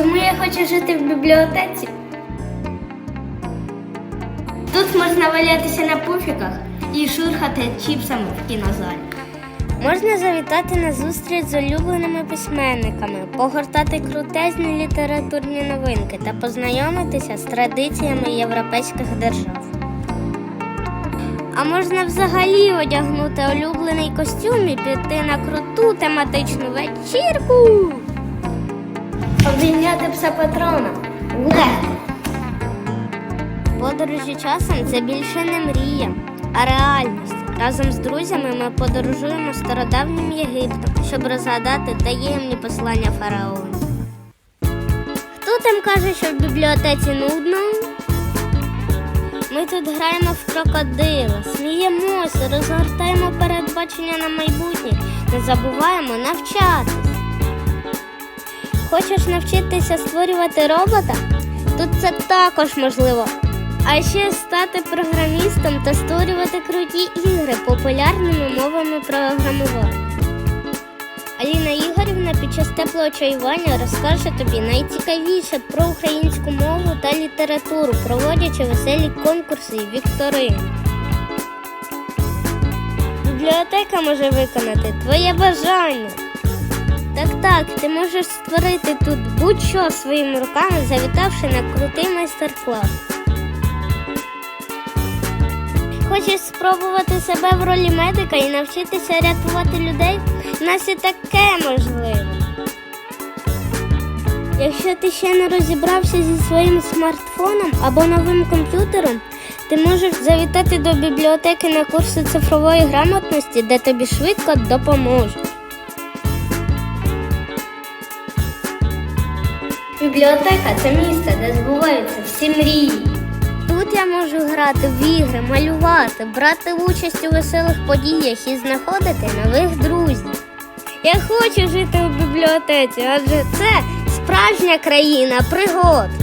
Чому я хочу жити в бібліотеці? Тут можна валятися на пуфіках і шурхати чіпсами в кінозалі. Можна завітати на зустріч з улюбленими письменниками, погортати крутезні літературні новинки та познайомитися з традиціями європейських держав. А можна взагалі одягнути улюблений костюм і піти на круту тематичну вечірку. Обійняти пса патрона. Легко. Подорожі часом це більше не мрія, а реальність. Разом з друзями ми подорожуємо стародавнім Єгиптом, щоб розгадати таємні послання фараона. Хто там каже, що в бібліотеці нудно? Ми тут граємо в крокодила, сміємося, розгортаємо передбачення на майбутнє, не забуваємо навчатись. Хочеш навчитися створювати робота? Тут це також можливо. А ще стати програмістом та створювати круті ігри популярними мовами програмування. Аліна Ігорівна під час теплого чаювання розкаже тобі найцікавіше про українську мову та літературу, проводячи веселі конкурси і вікторини. Бібліотека може виконати твоє бажання. Так так, ти можеш створити тут будь-що своїми руками, завітавши на крутий майстер-клас. Хочеш спробувати себе в ролі медика і навчитися рятувати людей? У нас і таке можливо. Якщо ти ще не розібрався зі своїм смартфоном або новим комп'ютером, ти можеш завітати до бібліотеки на курси цифрової грамотності, де тобі швидко допоможуть. Бібліотека це місце, де збуваються всі мрії. Тут я можу грати в ігри, малювати, брати участь у веселих подіях і знаходити нових друзів. Я хочу жити у бібліотеці, адже це справжня країна пригод.